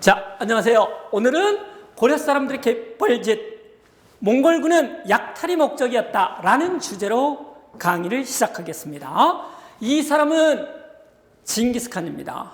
자, 안녕하세요. 오늘은 고려 사람들의 개벌짓 몽골군은 약탈이 목적이었다라는 주제로 강의를 시작하겠습니다. 이 사람은 징기스칸입니다.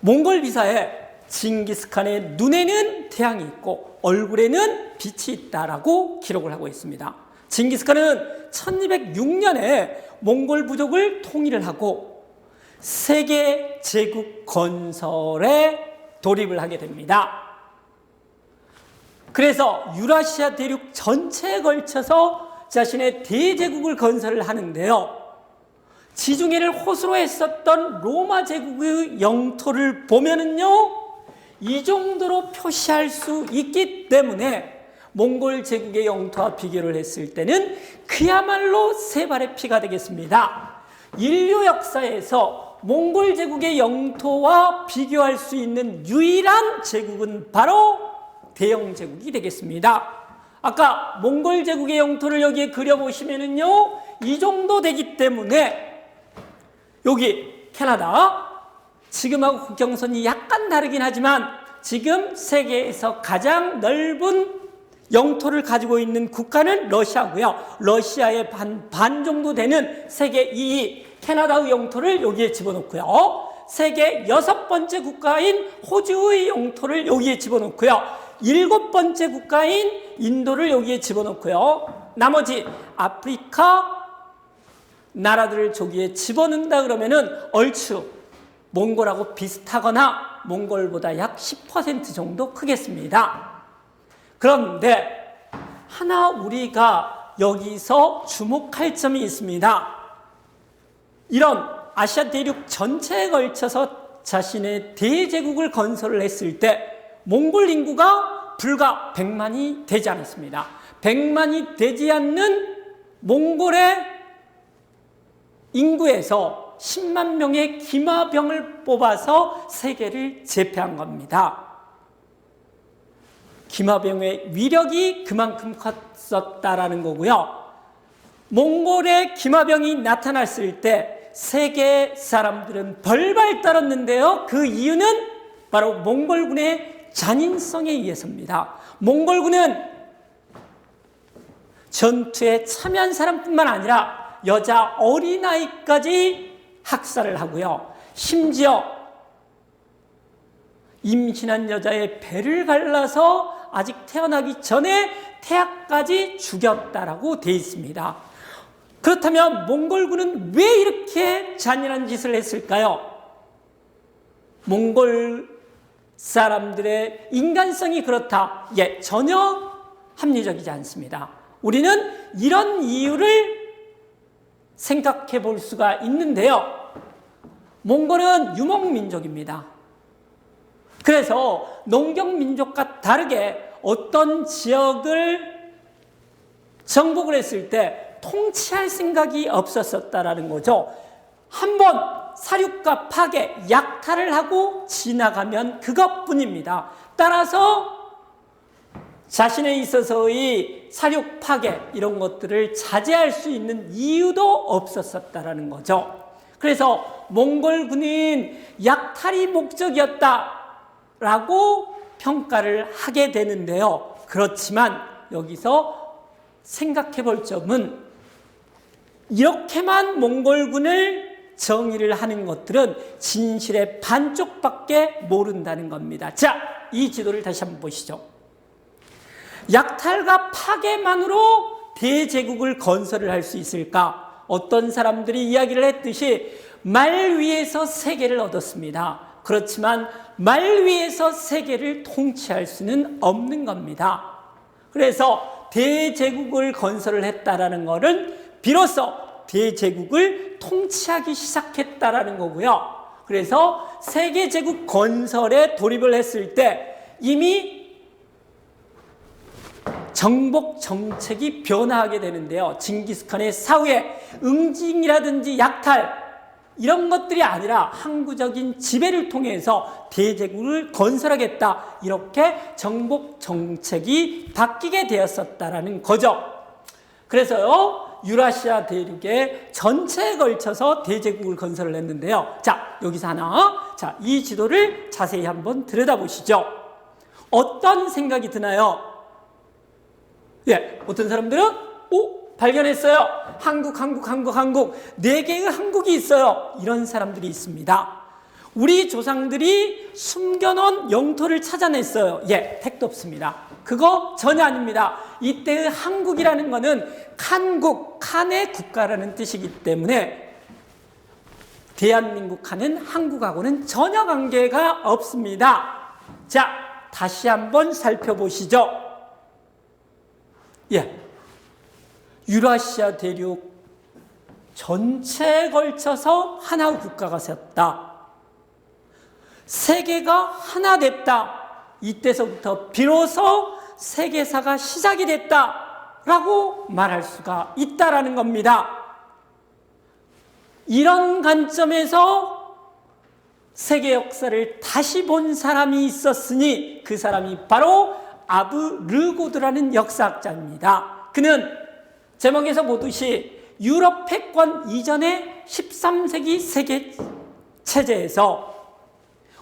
몽골 비사에 징기스칸의 눈에는 태양이 있고 얼굴에는 빛이 있다라고 기록을 하고 있습니다. 징기스칸은 1206년에 몽골 부족을 통일을 하고 세계 제국 건설에 돌입을 하게 됩니다. 그래서 유라시아 대륙 전체에 걸쳐서 자신의 대제국을 건설을 하는데요. 지중해를 호수로 했었던 로마 제국의 영토를 보면은요, 이 정도로 표시할 수 있기 때문에 몽골 제국의 영토와 비교를 했을 때는 그야말로 세 발의 피가 되겠습니다. 인류 역사에서 몽골 제국의 영토와 비교할 수 있는 유일한 제국은 바로 대영 제국이 되겠습니다. 아까 몽골 제국의 영토를 여기에 그려보시면은요, 이 정도 되기 때문에 여기 캐나다 지금하고 국경선이 약간 다르긴 하지만 지금 세계에서 가장 넓은 영토를 가지고 있는 국가는 러시아고요. 러시아의 반, 반 정도 되는 세계 2위 캐나다의 영토를 여기에 집어넣고요. 세계 여섯 번째 국가인 호주의 영토를 여기에 집어넣고요. 일곱 번째 국가인 인도를 여기에 집어넣고요. 나머지 아프리카 나라들을 저기에 집어넣는다 그러면은 얼추 몽골하고 비슷하거나 몽골보다 약 10% 정도 크겠습니다. 그런데 하나 우리가 여기서 주목할 점이 있습니다. 이런 아시아 대륙 전체에 걸쳐서 자신의 대제국을 건설을 했을 때 몽골 인구가 불과 100만이 되지 않았습니다. 100만이 되지 않는 몽골의 인구에서 10만 명의 기마병을 뽑아서 세계를 제패한 겁니다. 기마병의 위력이 그만큼 컸었다라는 거고요. 몽골의 기마병이 나타났을 때 세계 사람들은 벌벌 떨었는데요. 그 이유는 바로 몽골군의 잔인성에 의해서입니다. 몽골군은 전투에 참여한 사람뿐만 아니라 여자 어린아이까지 학살을 하고요. 심지어 임신한 여자의 배를 갈라서 아직 태어나기 전에 태아까지 죽였다라고 돼 있습니다. 그렇다면 몽골군은 왜 이렇게 잔인한 짓을 했을까요? 몽골 사람들의 인간성이 그렇다. 예, 전혀 합리적이지 않습니다. 우리는 이런 이유를 생각해 볼 수가 있는데요. 몽골은 유목민족입니다. 그래서 농경민족과 다르게 어떤 지역을 정복을 했을 때 통치할 생각이 없었었다라는 거죠. 한번 사륙과 파괴, 약탈을 하고 지나가면 그것뿐입니다. 따라서 자신에 있어서의 사륙 파괴 이런 것들을 자제할 수 있는 이유도 없었었다라는 거죠. 그래서 몽골 군인 약탈이 목적이었다 라고 평가를 하게 되는데요. 그렇지만 여기서 생각해 볼 점은 이렇게만 몽골군을 정의를 하는 것들은 진실의 반쪽밖에 모른다는 겁니다. 자, 이 지도를 다시 한번 보시죠. 약탈과 파괴만으로 대제국을 건설을 할 수 있을까? 어떤 사람들이 이야기를 했듯이 말 위에서 세계를 얻었습니다. 그렇지만 말 위에서 세계를 통치할 수는 없는 겁니다. 그래서 대제국을 건설을 했다라는 것은 비로소 대제국을 통치하기 시작했다라는 거고요. 그래서 세계 제국 건설에 돌입을 했을 때 이미 정복 정책이 변화하게 되는데요. 징기스칸의 사후에 응징이라든지 약탈 이런 것들이 아니라 항구적인 지배를 통해서 대제국을 건설하겠다 이렇게 정복 정책이 바뀌게 되었었다라는 거죠. 그래서요 유라시아 대륙의 전체에 걸쳐서 대제국을 건설을 했는데요. 자 여기서 하나 자, 이 지도를 자세히 한번 들여다보시죠. 어떤 생각이 드나요? 예, 어떤 사람들은 오 발견했어요. 한국, 한국, 한국, 한국 네 개의 한국이 있어요. 이런 사람들이 있습니다. 우리 조상들이 숨겨놓은 영토를 찾아냈어요. 예, 택도 없습니다. 그거 전혀 아닙니다. 이때의 한국이라는 것은 칸국, 칸의 국가라는 뜻이기 때문에 대한민국 칸은 한국하고는 전혀 관계가 없습니다. 자, 다시 한번 살펴보시죠. 예. 유라시아 대륙 전체에 걸쳐서 하나의 국가가 섰다. 세계가 하나 됐다. 이때서부터 비로소 세계사가 시작이 됐다 라고 말할 수가 있다라는 겁니다. 이런 관점에서 세계 역사를 다시 본 사람이 있었으니 그 사람이 바로 아브 르고드라는 역사학자입니다. 그는 제목에서 보듯이 유럽 패권 이전의 13세기 세계 체제에서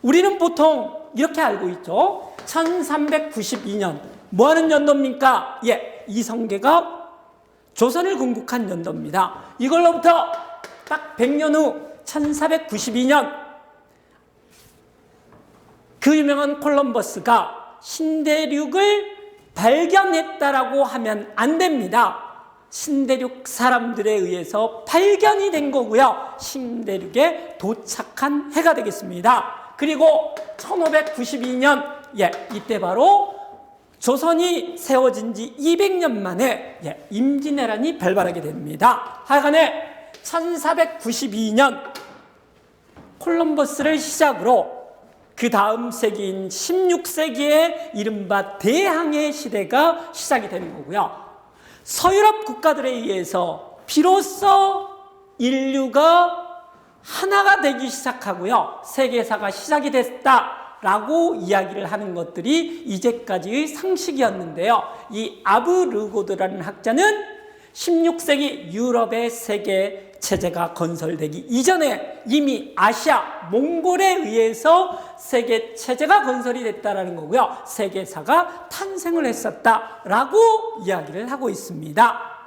우리는 보통 이렇게 알고 있죠. 1392년 뭐 하는 연도입니까? 예, 이성계가 조선을 건국한 연도입니다. 이걸로부터 딱 100년 후 1492년 그 유명한 콜럼버스가 신대륙을 발견했다라고 하면 안 됩니다. 신대륙 사람들에 의해서 발견이 된 거고요. 신대륙에 도착한 해가 되겠습니다. 그리고 1592년, 예, 이때 바로 조선이 세워진 지 200년 만에 예, 임진왜란이 발발하게 됩니다. 하여간에 1492년 콜럼버스를 시작으로 그 다음 세기인 16세기에 이른바 대항해 시대가 시작이 되는 거고요. 서유럽 국가들에 의해서 비로소 인류가 하나가 되기 시작하고요. 세계사가 시작이 됐다라고 이야기를 하는 것들이 이제까지의 상식이었는데요. 이 아브르고드라는 학자는 16세기 유럽의 세계 체제가 건설되기 이전에 이미 아시아, 몽골에 의해서 세계 체제가 건설이 됐다라는 거고요. 세계사가 탄생을 했었다라고 이야기를 하고 있습니다.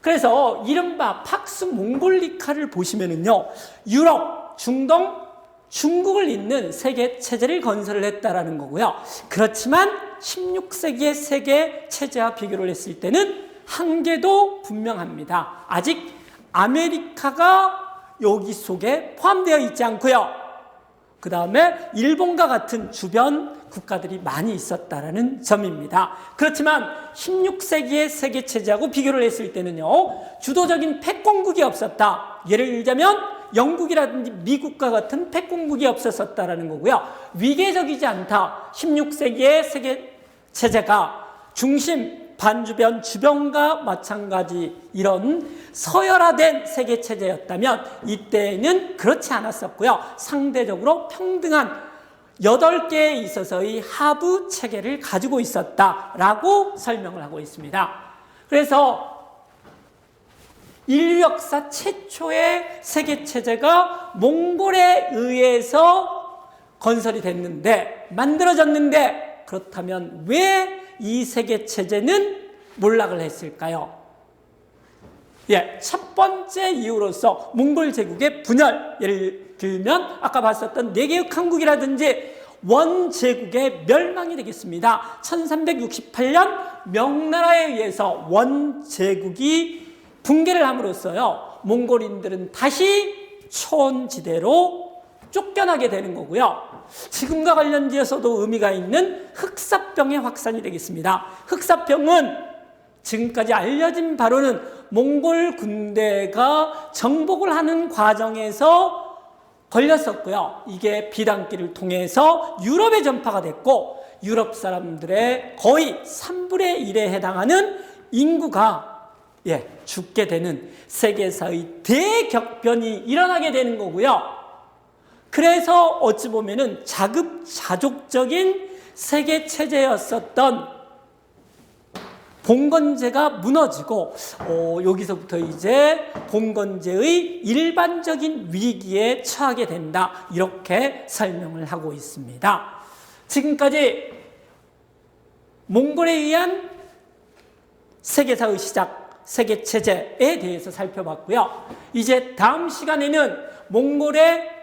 그래서 이른바 팍스 몽골리카를 보시면은요, 유럽, 중동, 중국을 잇는 세계 체제를 건설을 했다라는 거고요. 그렇지만 16세기의 세계 체제와 비교를 했을 때는 한계도 분명합니다. 아직 아메리카가 여기 속에 포함되어 있지 않고요. 그 다음에 일본과 같은 주변 국가들이 많이 있었다라는 점입니다. 그렇지만 16세기의 세계 체제하고 비교를 했을 때는요, 주도적인 패권국이 없었다. 예를 들자면 영국이라든지 미국과 같은 패권국이 없었었다라는 거고요. 위계적이지 않다. 16세기의 세계 체제가 중심 반주변 주변과 마찬가지 이런 서열화된 세계 체제였다면 이때는 그렇지 않았었고요. 상대적으로 평등한 여덟 개에 있어서의 하부 체계를 가지고 있었다라고 설명을 하고 있습니다. 그래서 인류 역사 최초의 세계 체제가 몽골에 의해서 건설이 됐는데 만들어졌는데 그렇다면 왜 이 세계 체제는 몰락을 했을까요? 예, 첫 번째 이유로서 몽골 제국의 분열, 예를 들면 아까 봤었던 네 개의 한국이라든지 원 제국의 멸망이 되겠습니다. 1368년 명나라에 의해서 원 제국이 붕괴를 함으로써요. 몽골인들은 다시 초원지대로 쫓겨나게 되는 거고요. 지금과 관련지어서도 의미가 있는 흑사병의 확산이 되겠습니다. 흑사병은 지금까지 알려진 바로는 몽골 군대가 정복을 하는 과정에서 걸렸었고요. 이게 비단길을 통해서 유럽에 전파가 됐고 유럽 사람들의 거의 3분의 1에 해당하는 인구가 예, 죽게 되는 세계사의 대격변이 일어나게 되는 거고요. 그래서 어찌 보면은 자급자족적인 세계 체제였었던 봉건제가 무너지고 어, 여기서부터 이제 봉건제의 일반적인 위기에 처하게 된다 이렇게 설명을 하고 있습니다. 지금까지 몽골에 의한 세계사의 시작, 세계 체제에 대해서 살펴봤고요. 이제 다음 시간에는 몽골의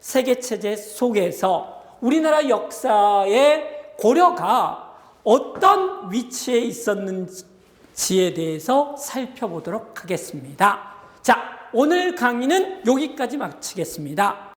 세계 체제 속에서 우리나라 역사의 고려가 어떤 위치에 있었는지에 대해서 살펴보도록 하겠습니다. 자, 오늘 강의는 여기까지 마치겠습니다.